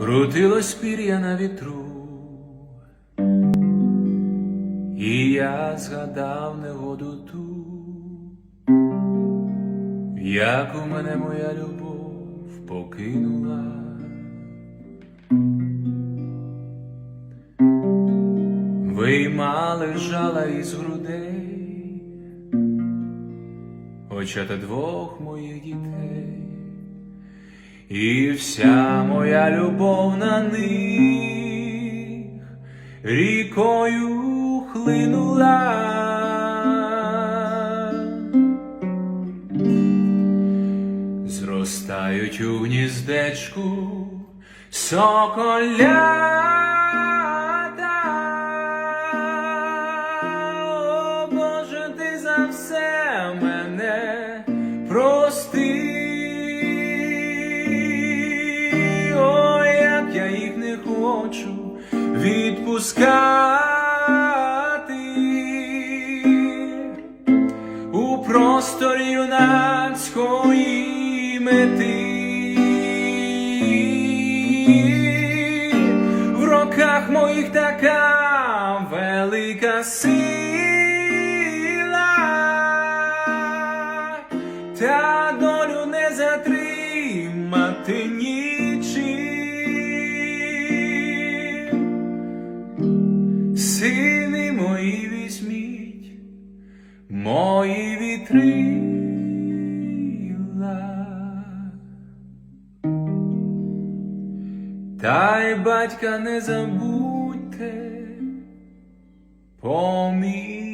крутилось пір'я на вітру, і я згадав негоду ту, як у мене моя любов покинула. Виймали жала із грудей, очата двох моїх дітей, і вся моя любов на них рікою хлинула. Зростають у гніздечку за все мене прости. Хочу відпускати у просторі юнацької мети. В роках моїх така велика сила, Сини мої візьміть, мої вітрила. Та й батька не забудьте поміж тим.